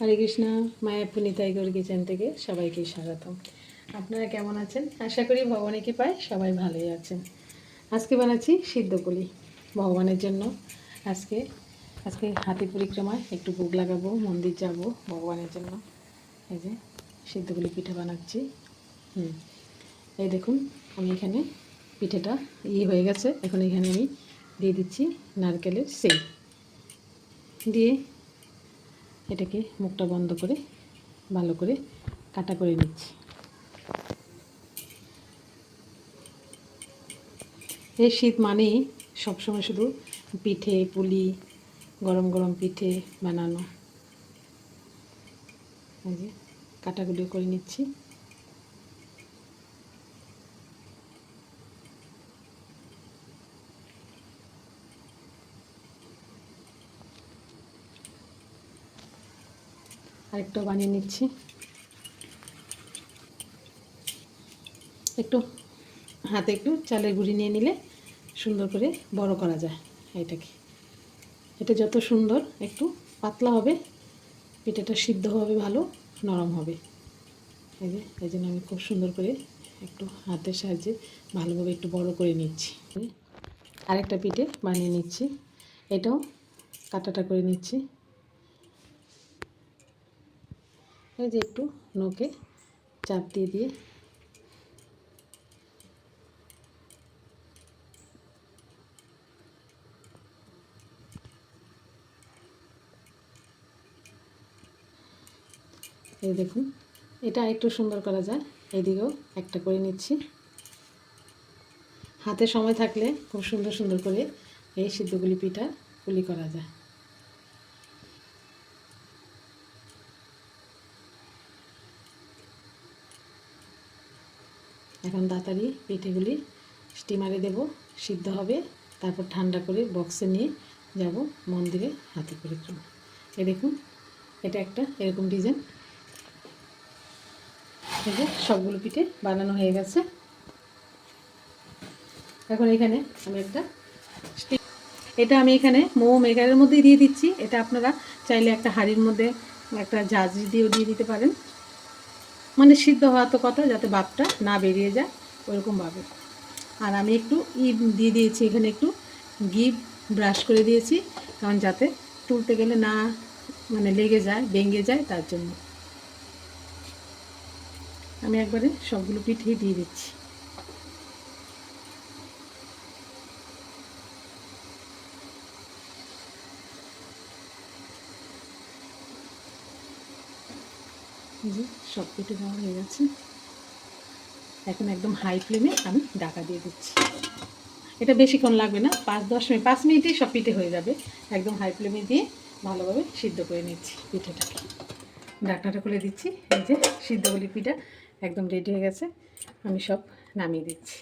হরে কৃষ্ণ, মায়া পুনিতাই kitchen থেকে সবাইকে স্বাগতম। আপনারা কেমন আছেন? আশা করি ভগবানের কৃপায় সবাই ভালোই আছেন। আজকে বানাচ্ছি সিদ্ধ সিদ্ধপুলি ভগবানের জন্য। আজকে আজকে হাতি পরিক্রমায় একটু ভোগ লাগাবো, মন্দির যাব ভগবানের জন্য। এই যে সিদ্ধ সিদ্ধপুলি পিঠা বানাচ্ছি। হুম, এই দেখুন, আমি এখানে পিঠেটা ইয়ে হয়ে গেছে। এখন এখানে আমি দিয়ে দিচ্ছি নারকেলের সেই দিয়ে এটাকে মুখটা বন্ধ করে ভালো করে কাটা করে নিচ্ছি। এই শীত মানেই সবসময় শুধু পিঠে, পুলি, গরম গরম পিঠে বানানো। কাটাগুলো করে নিচ্ছি। আরেকটাও বানিয়ে নিচ্ছি। একটু হাতে একটু চালের গুঁড়ি নিয়ে নিলে সুন্দর করে বড় করা যায় এটাকে। এটা যত সুন্দর একটু পাতলা হবে, পিঠাটা সিদ্ধ হবে, ভালো, নরম হবে। এই যে, এই জন্য আমি খুব সুন্দর করে একটু হাতের সাহায্যে ভালোভাবে একটু বড় করে নিচ্ছি। আরেকটা পিঠে বানিয়ে নিচ্ছি। এটাও কাটাটা করে নিচ্ছি। এই যে একটু নোকে চাপ দিয়ে দিয়ে। এই দেখুন, এটা একটু সুন্দর করা যায়। এইদিকেও একটা করে নিচ্ছি। হাতে সময় থাকলে খুব সুন্দর সুন্দর করে এই সিদ্ধগুলি পিঠা পুলি করা যায়। এখন তাড়াতাড়ি পিঠেগুলি স্টিমারে দেব, সিদ্ধ হবে। তারপর ঠান্ডা করে বক্সে নিয়ে যাব, মন্দিরে হাতে পরিক্রমা এ দেখুন, এটা একটা এরকম ডিজাইন এই যে সবগুলো পিঠে বানানো হয়ে গেছে। এখন এখানে আমি একটা এটা আমি এখানে মোমো মেকারের মধ্যেই দিয়ে দিচ্ছি। এটা আপনারা চাইলে একটা হাঁড়ির মধ্যে একটা জাজি দিয়েও দিয়ে দিতে পারেন। মানে সিদ্ধ হওয়ার তো কথা, যাতে বাপটা না বেরিয়ে যায় ওরকমভাবে। আর আমি একটু ই দিয়ে দিয়েছি, এখানে একটু ঘি ব্রাশ করে দিয়েছি, কারণ যাতে তুলতে গেলে না মানে লেগে যায়, ভেঙে যায়, তার জন্য। আমি একবারে সবগুলো পিঠেই দিয়ে দিচ্ছি। এই যে সব কেটে দেওয়া হয়ে গেছে। এখন একদম হাই ফ্লেমে আমি ডাকা দিয়ে দিচ্ছি। এটা বেশিক্ষণ লাগবে না, পাঁচ দশ মিনিট, পাঁচ মিনিটেই সব পিঠে হয়ে যাবে। একদম হাই ফ্লেমে দিয়ে ভালোভাবে সিদ্ধ করে নিচ্ছি পিঠেটাকে। ডাকনাটা খুলে দিচ্ছি, এই যে সিদ্ধ সিদ্ধগুলি পিঠা একদম রেডি হয়ে গেছে। আমি সব নামিয়ে দিচ্ছি।